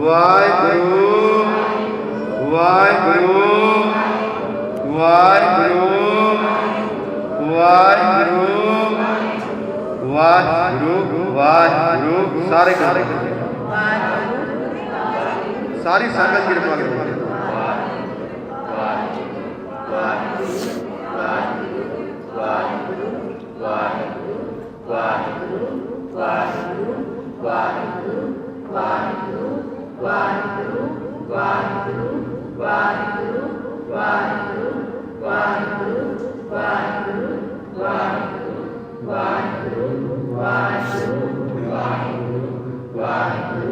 ਵਾਹਿਗੁਰੂ ਵਾਹਿਗੁਰੂ ਵਾਹਿਗੁਰੂ ਵਾਹਿਗੁਰੂ ਵਾਹਿਗੁਰੂ ਵਾਹਿਗੁਰੂ ਸਾਰੇ ਕਰ ਸਾਰੀ ਸੰਗਤ ਕਿਰਪਾ ਕਰੋ। quán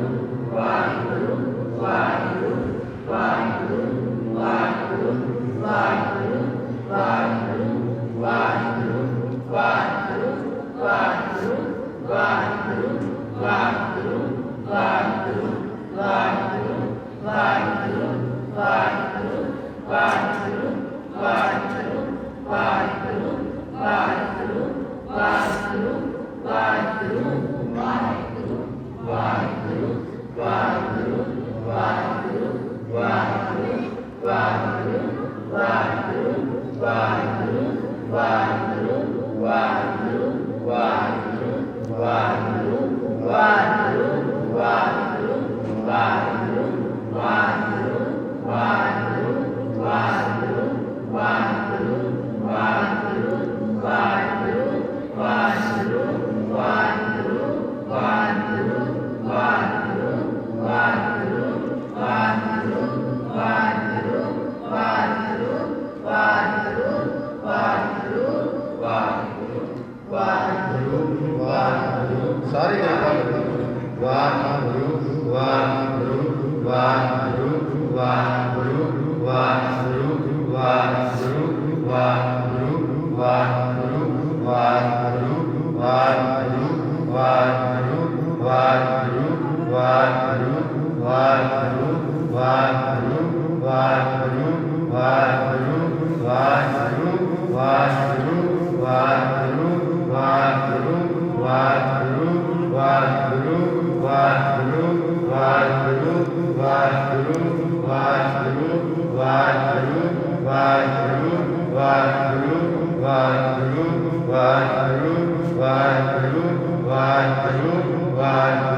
วาหุวา ਕਿਰਪਾ ਕਰੋ ਵਾਹਿਗੁਰੂ ਵਾਹਿਗੁਰੂ ਵਾਹਿਗੁਰੂ ਵਾਹਿਗੁਰੂ ਵਾਹਿਗੁਰੂ ਵਾਹਿਗੁਰੂ ਵਾਹਿਗੁਰੂ ਵਾਹਿਗੁਰੂ ਵਾਹਿਗੁਰੂ ਵਾਹਿਗੁਰੂ ਵਾਹਿਗੁਰੂ ਵਾਹਿਗੁਰੂ ਵਾਹਿਗੁਰੂ ਵਾਹਿਗੁਰੂ ਵਾਹਿਗੁਰੂ Vajra,